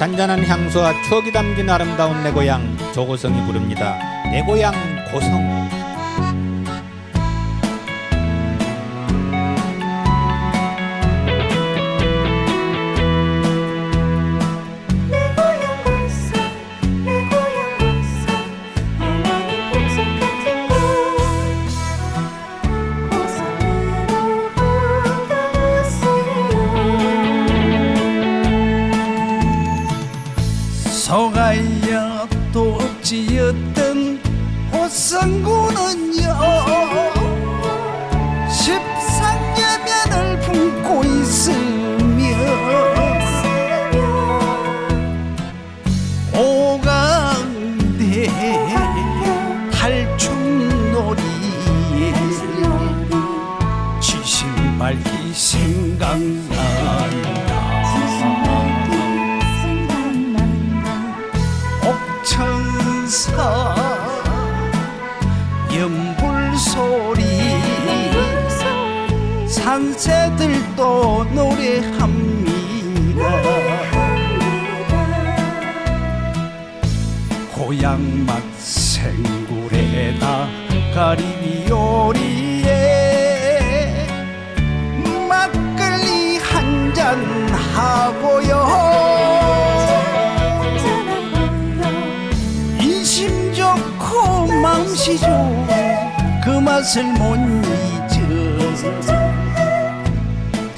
잔잔한 향수와 추억이 담긴 아름다운 내 고향 조고성이 부릅니다. 내 고향 고성. 서가야 또 억지였던 호성군은요. 십상여면을 품고 있으며 오강대 탈춤놀이에 지신 밝기 생각 산새들도 노래합니다. 고향 맛 생굴에다 가리비 요리에 막걸리 한 잔 하고요. 인심 좋고 맘씨 좋은 그 맛을 못 잊어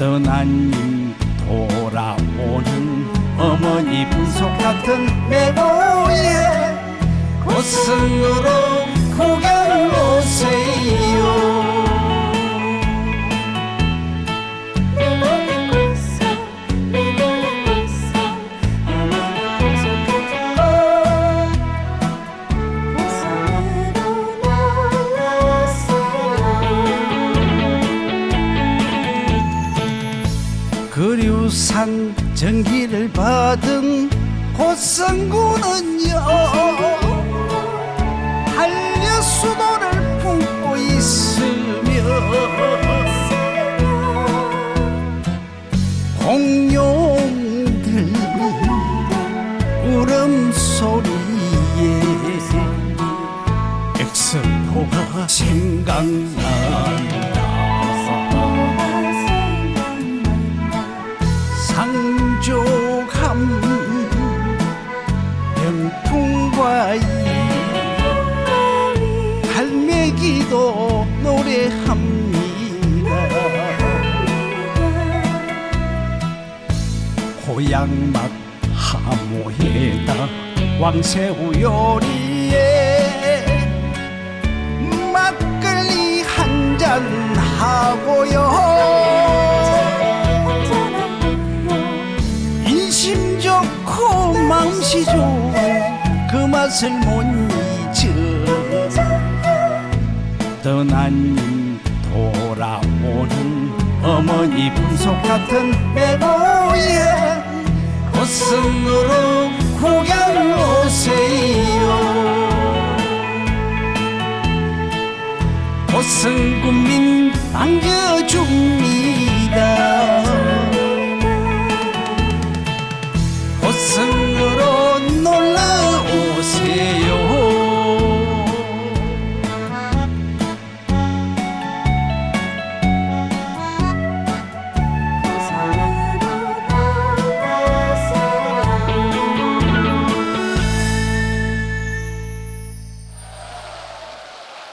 떠난 님 돌아오는 어머니 분속 같은 내 고향 고승으로 그류산 전기를 받은 고성군은요 한려 수도를 품고 있으며 공룡들 울음소리에 엑스포가 생각난 기도 노래합니다. 고향 맛 하모에다 왕새우 요리에 막걸리 한 잔 하고요. 인심 좋고 마음씨 좋은 그 맛을 못 떠난 님 돌아오는 어머니 분속 같은 내 고향 고성으로 구경 오세요. 고성군민 반겨